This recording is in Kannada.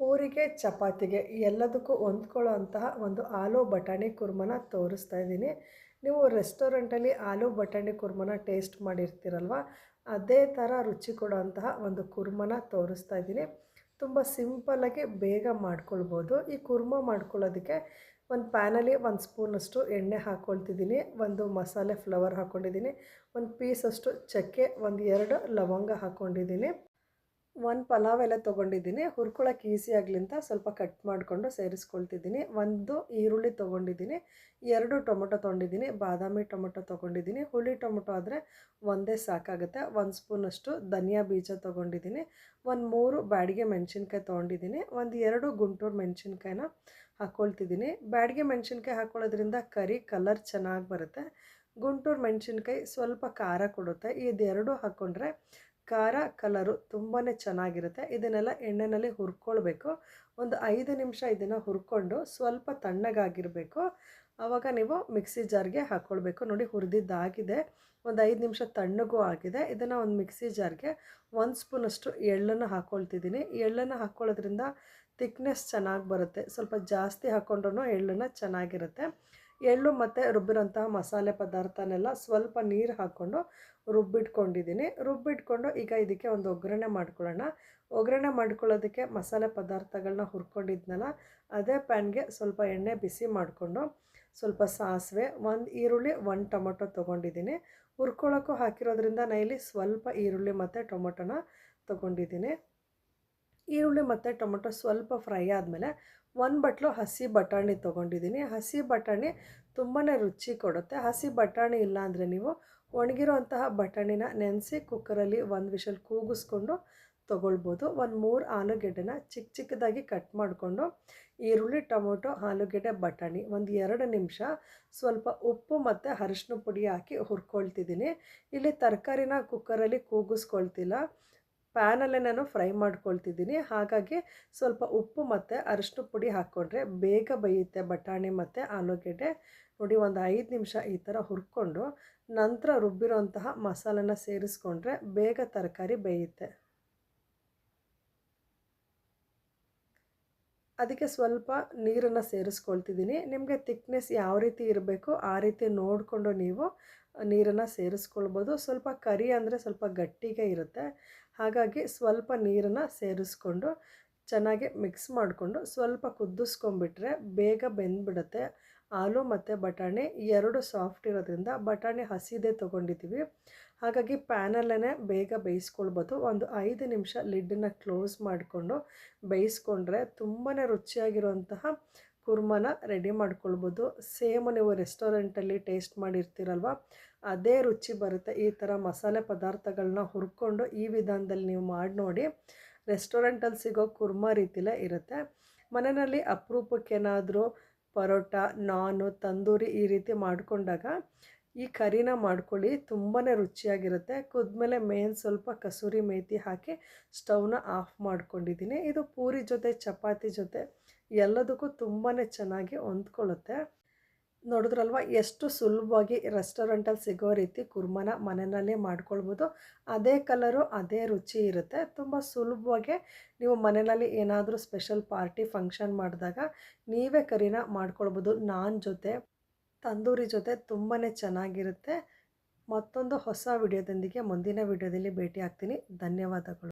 ಪೂರಿಗೆ ಚಪಾತಿಗೆ ಎಲ್ಲದಕ್ಕೂ ಹೊಂದ್ಕೊಳ್ಳೋ ಅಂತಹ ಒಂದು ಆಲೂ ಬಟಾಣಿ ಕುರ್ಮನ ತೋರಿಸ್ತಾ ಇದ್ದೀನಿ. ನೀವು ರೆಸ್ಟೋರೆಂಟಲ್ಲಿ ಆಲೂ ಬಟಾಣಿ ಕುರ್ಮನ ಟೇಸ್ಟ್ ಮಾಡಿರ್ತೀರಲ್ವ, ಅದೇ ಥರ ರುಚಿ ಕೊಡೋಂತಹ ಒಂದು ಕುರ್ಮನ ತೋರಿಸ್ತಾ ಇದ್ದೀನಿ. ತುಂಬ ಸಿಂಪಲ್ಲಾಗಿ ಬೇಗ ಮಾಡ್ಕೊಳ್ಬೋದು. ಈ ಕುರ್ಮ ಮಾಡ್ಕೊಳ್ಳೋದಕ್ಕೆ ಒಂದು ಪ್ಯಾನಲ್ಲಿ ಒಂದು ಸ್ಪೂನಷ್ಟು ಎಣ್ಣೆ ಹಾಕ್ಕೊಳ್ತಿದ್ದೀನಿ ಒಂದು ಮಸಾಲೆ ಫ್ಲವರ್ ಹಾಕ್ಕೊಂಡಿದ್ದೀನಿ ಒಂದು ಪೀಸಷ್ಟು ಚಕ್ಕೆ, ಒಂದು ಎರಡು ಲವಂಗ ಹಾಕ್ಕೊಂಡಿದ್ದೀನಿ ಒಂದು ಪಲಾವ್ ಎಲ್ಲ ತೊಗೊಂಡಿದ್ದೀನಿ. ಹುರ್ಕೊಳಕ್ಕೆ ಈಸಿ ಆಗ್ಲಿಂತ ಸ್ವಲ್ಪ ಕಟ್ ಮಾಡಿಕೊಂಡು ಸೇರಿಸ್ಕೊಳ್ತಿದ್ದೀನಿ. ಒಂದು ಈರುಳ್ಳಿ ತೊಗೊಂಡಿದ್ದೀನಿ. ಎರಡು ಟೊಮೊಟೊ ತೊಗೊಂಡಿದ್ದೀನಿ. ಬಾದಾಮಿ ಟೊಮೊಟೊ ತೊಗೊಂಡಿದ್ದೀನಿ. ಹುಳಿ ಟೊಮೊಟೊ ಆದರೆ ಒಂದೇ ಸಾಕಾಗುತ್ತೆ. ಒಂದು ಸ್ಪೂನಷ್ಟು ಧನಿಯಾ ಬೀಜ ತೊಗೊಂಡಿದ್ದೀನಿ. ಒಂದು ಮೂರು ಬ್ಯಾಡಿಗೆ ಮೆಣಸಿನ್ಕಾಯಿ ತೊಗೊಂಡಿದ್ದೀನಿ. ಒಂದು ಎರಡು ಗುಂಟೂರು ಮೆಣಸಿನ್ಕಾಯಿನ ಹಾಕ್ಕೊಳ್ತಿದ್ದೀನಿ ಬ್ಯಾಡಿಗೆ ಮೆಣಸಿನ್ಕಾಯಿ ಹಾಕ್ಕೊಳ್ಳೋದ್ರಿಂದ ಕರಿ ಕಲರ್ ಚೆನ್ನಾಗಿ ಬರುತ್ತೆ. ಗುಂಟೂರು ಮೆಣಸಿನ್ಕಾಯಿ ಸ್ವಲ್ಪ ಖಾರ ಕೊಡುತ್ತೆ. ಇದೆರಡು ಹಾಕ್ಕೊಂಡ್ರೆ ಖಾರ ಕಲರು ತುಂಬಾ ಚೆನ್ನಾಗಿರುತ್ತೆ. ಇದನ್ನೆಲ್ಲ ಎಣ್ಣೆಯಲ್ಲಿ ಹುರ್ಕೊಳ್ಬೇಕು. ಒಂದು ಐದು ನಿಮಿಷ ಇದನ್ನು ಹುರ್ಕೊಂಡು ಸ್ವಲ್ಪ ತಣ್ಣಗಾಗಿರಬೇಕು. ಆವಾಗ ನೀವು ಮಿಕ್ಸಿ ಜಾರ್ಗೆ ಹಾಕ್ಕೊಳ್ಬೇಕು ನೋಡಿ ಹುರಿದಿದ್ದಾಗಿದೆ. ಒಂದು ಐದು ನಿಮಿಷ ತಣ್ಣಗೂ ಆಗಿದೆ. ಇದನ್ನು ಒಂದು ಮಿಕ್ಸಿ ಜಾರ್ಗೆ ಒಂದು ಸ್ಪೂನಷ್ಟು ಎಳ್ಳನ್ನು ಹಾಕ್ಕೊಳ್ತಿದ್ದೀನಿ ಎಳ್ಳನ್ನು ಹಾಕ್ಕೊಳ್ಳೋದ್ರಿಂದ ತಿಕ್ನೆಸ್ ಚೆನ್ನಾಗಿ ಬರುತ್ತೆ. ಸ್ವಲ್ಪ ಜಾಸ್ತಿ ಹಾಕ್ಕೊಂಡ್ರೂ ಎಳ್ಳನ್ನು ಚೆನ್ನಾಗಿರುತ್ತೆ. ಎಳ್ಳು ಮತ್ತು ರುಬ್ಬಿರೋಂತಹ ಮಸಾಲೆ ಪದಾರ್ಥನೆಲ್ಲ ಸ್ವಲ್ಪ ನೀರು ಹಾಕ್ಕೊಂಡು ರುಬ್ಬಿಟ್ಕೊಂಡಿದ್ದೀನಿ. ರುಬ್ಬಿಟ್ಕೊಂಡು ಈಗ ಇದಕ್ಕೆ ಒಂದು ಒಗ್ಗರಣೆ ಮಾಡ್ಕೊಳ್ಳೋಣ. ಒಗ್ಗರಣೆ ಮಾಡ್ಕೊಳ್ಳೋದಕ್ಕೆ ಮಸಾಲೆ ಪದಾರ್ಥಗಳನ್ನ ಹುರ್ಕೊಂಡಿದ್ನಲ್ಲ, ಅದೇ ಪ್ಯಾನ್ಗೆ ಸ್ವಲ್ಪ ಎಣ್ಣೆ ಬಿಸಿ ಮಾಡಿಕೊಂಡು ಸ್ವಲ್ಪ ಸಾಸಿವೆ, ಒಂದು ಈರುಳ್ಳಿ, ಒಂದು ಟೊಮೊಟೊ ತೊಗೊಂಡಿದ್ದೀನಿ. ಹುರ್ಕೊಳ್ಳೋಕ್ಕೂ ಹಾಕಿರೋದ್ರಿಂದ ನಾನು ಇಲ್ಲಿ ಸ್ವಲ್ಪ ಈರುಳ್ಳಿ ಮತ್ತು ಟೊಮೊಟೊನ ತೊಗೊಂಡಿದ್ದೀನಿ. ಈರುಳ್ಳಿ ಮತ್ತು ಟೊಮೊಟೊ ಸ್ವಲ್ಪ ಫ್ರೈ ಆದಮೇಲೆ ಒಂದು ಬಟ್ಲು ಹಸಿ ಬಟಾಣಿ ತೊಗೊಂಡಿದ್ದೀನಿ. ಹಸಿ ಬಟಾಣಿ ತುಂಬಾ ರುಚಿ ಕೊಡುತ್ತೆ. ಹಸಿ ಬಟಾಣಿ ಇಲ್ಲಾಂದರೆ ನೀವು ಒಣಗಿರೋಂತಹ ಬಟಾಣಿನ ನೆನೆಸಿ ಕುಕ್ಕರಲ್ಲಿ ಒಂದು ವಿಷಲ್ ಕೂಗಿಸ್ಕೊಂಡು ತೊಗೊಳ್ಬೋದು. ಒಂದು ಮೂರು ಆಲೂಗೆಡ್ಡೆನ ಚಿಕ್ಕ ಚಿಕ್ಕದಾಗಿ ಕಟ್ ಮಾಡಿಕೊಂಡು ಈರುಳ್ಳಿ, ಟೊಮೊಟೊ, ಆಲೂಗೆಡ್ಡೆ, ಬಟಾಣಿ ಒಂದು ಎರಡು ನಿಮಿಷ ಸ್ವಲ್ಪ ಉಪ್ಪು ಮತ್ತು ಅರಿಶಿನ ಪುಡಿ ಹಾಕಿ ಹುರ್ಕೊಳ್ತಿದ್ದೀನಿ. ಇಲ್ಲಿ ತರಕಾರಿನ ಕುಕ್ಕರಲ್ಲಿ ಕೂಗಿಸ್ಕೊಳ್ತಿಲ್ಲ. ಪ್ಯಾನಲ್ಲೇ ನಾನು ಫ್ರೈ ಮಾಡ್ಕೊಳ್ತಿದ್ದೀನಿ. ಹಾಗಾಗಿ ಸ್ವಲ್ಪ ಉಪ್ಪು ಮತ್ತು ಅರಿಶಿನ ಪುಡಿ ಹಾಕ್ಕೊಂಡ್ರೆ ಬೇಗ ಬೇಯುತ್ತೆ ಬಟಾಣಿ ಮತ್ತು ಆಲೂಗೆಡ್ಡೆ. ನೋಡಿ ಒಂದು ಐದು ನಿಮಿಷ ಈ ಥರ ಹುರ್ಕೊಂಡು ನಂತರ ರುಬ್ಬಿರೋಂತಹ ಮಸಾಲೆನ ಸೇರಿಸ್ಕೊಂಡ್ರೆ ಬೇಗ ತರಕಾರಿ ಬೇಯುತ್ತೆ. ಅದಕ್ಕೆ ಸ್ವಲ್ಪ ನೀರನ್ನು ಸೇರಿಸ್ಕೊಳ್ತಿದ್ದೀನಿ. ನಿಮಗೆ ತಿಕ್ನೆಸ್ ಯಾವ ರೀತಿ ಇರಬೇಕು ಆ ರೀತಿ ನೋಡಿಕೊಂಡು ನೀವು ನೀರನ್ನು ಸೇರಿಸ್ಕೊಳ್ಬೋದು. ಸ್ವಲ್ಪ ಕರಿ ಅಂದರೆ ಸ್ವಲ್ಪ ಗಟ್ಟಿಗೆ ಇರುತ್ತೆ. ಹಾಗಾಗಿ ಸ್ವಲ್ಪ ನೀರನ್ನು ಸೇರಿಸ್ಕೊಂಡು ಚೆನ್ನಾಗಿ ಮಿಕ್ಸ್ ಮಾಡಿಕೊಂಡು ಸ್ವಲ್ಪ ಕುದಿಸ್ಕೊಂಬಿಟ್ರೆ ಬೇಗ ಬೆಂದ್ಬಿಡುತ್ತೆ. ಆಲೂ ಮತ್ತು ಬಟಾಣಿ ಎರಡು ಸಾಫ್ಟ್ ಇರೋದ್ರಿಂದ ಬಟಾಣಿ ಹಸಿದೇ ತೊಗೊಂಡಿದ್ದೀವಿ. ಹಾಗಾಗಿ ಪ್ಯಾನಲ್ಲೇ ಬೇಗ ಬೇಯಿಸ್ಕೊಳ್ಬೋದು. ಒಂದು ಐದು ನಿಮಿಷ ಲಿಡ್ಡನ್ನು ಕ್ಲೋಸ್ ಮಾಡಿಕೊಂಡು ಬೇಯಿಸ್ಕೊಂಡ್ರೆ ತುಂಬಾ ರುಚಿಯಾಗಿರುವಂತಹ ಕುರ್ಮನ ರೆಡಿ ಮಾಡ್ಕೊಳ್ಬೋದು. ಸೇಮ್ ನೀವು ರೆಸ್ಟೋರೆಂಟಲ್ಲಿ ಟೇಸ್ಟ್ ಮಾಡಿರ್ತೀರಲ್ವ, ಅದೇ ರುಚಿ ಬರುತ್ತೆ. ಈ ಥರ ಮಸಾಲೆ ಪದಾರ್ಥಗಳನ್ನ ಹುರ್ಕೊಂಡು ಈ ವಿಧಾನದಲ್ಲಿ ನೀವು ಮಾಡಿ ನೋಡಿ ರೆಸ್ಟೋರೆಂಟಲ್ಲಿ ಸಿಗೋ ಕುರ್ಮ ರೀತಿಲೇ ಇರುತ್ತೆ. ಮನೆಯಲ್ಲಿ ಅಪರೂಪಕ್ಕೇನಾದರೂ ಪರೋಟ, ನಾನು, ತಂದೂರಿ ಈ ರೀತಿ ಮಾಡಿಕೊಂಡಾಗ ಈ ಕರಿನ ಮಾಡ್ಕೊಳ್ಳಿ ತುಂಬಾ ರುಚಿಯಾಗಿರುತ್ತೆ. ಕುದ್ಮೇಲೆ ಮೇನ್ ಸ್ವಲ್ಪ ಕಸೂರಿ ಮೇತಿ ಹಾಕಿ ಸ್ಟವ್ನ ಆಫ್ ಮಾಡ್ಕೊಂಡಿದ್ದೀನಿ. ಇದು ಪೂರಿ ಜೊತೆ, ಚಪಾತಿ ಜೊತೆ ಎಲ್ಲದಕ್ಕೂ ತುಂಬಾ ಚೆನ್ನಾಗಿ ಹೊಂದ್ಕೊಳ್ಳುತ್ತೆ. ನೋಡಿದ್ರಲ್ವ? ಎಷ್ಟು ಸುಲಭವಾಗಿ ರೆಸ್ಟೋರೆಂಟಲ್ಲಿ ಸಿಗೋ ರೀತಿ ಕುರ್ಮನ ಮನೆಯಲ್ಲೇ ಮಾಡ್ಕೊಳ್ಬೋದು. ಅದೇ ಕಲರು ಅದೇ ರುಚಿ ಇರುತ್ತೆ. ತುಂಬ ಸುಲಭವಾಗಿ ನೀವು ಮನೆಯಲ್ಲಿ ಏನಾದರೂ ಸ್ಪೆಷಲ್ ಪಾರ್ಟಿ ಫಂಕ್ಷನ್ ಮಾಡಿದಾಗ ನೀವೇ ಕರಿನ ಮಾಡ್ಕೊಳ್ಬೋದು. ನಾನ್ ಜೊತೆ, ತಂದೂರಿ ಜೊತೆ ತುಂಬಾ ಚೆನ್ನಾಗಿರುತ್ತೆ. ಮತ್ತೊಂದು ಹೊಸ ವಿಡಿಯೋದೊಂದಿಗೆ ಮುಂದಿನ ವಿಡಿಯೋದಲ್ಲಿ ಭೇಟಿ ಆಗ್ತೀನಿ ಧನ್ಯವಾದಗಳು.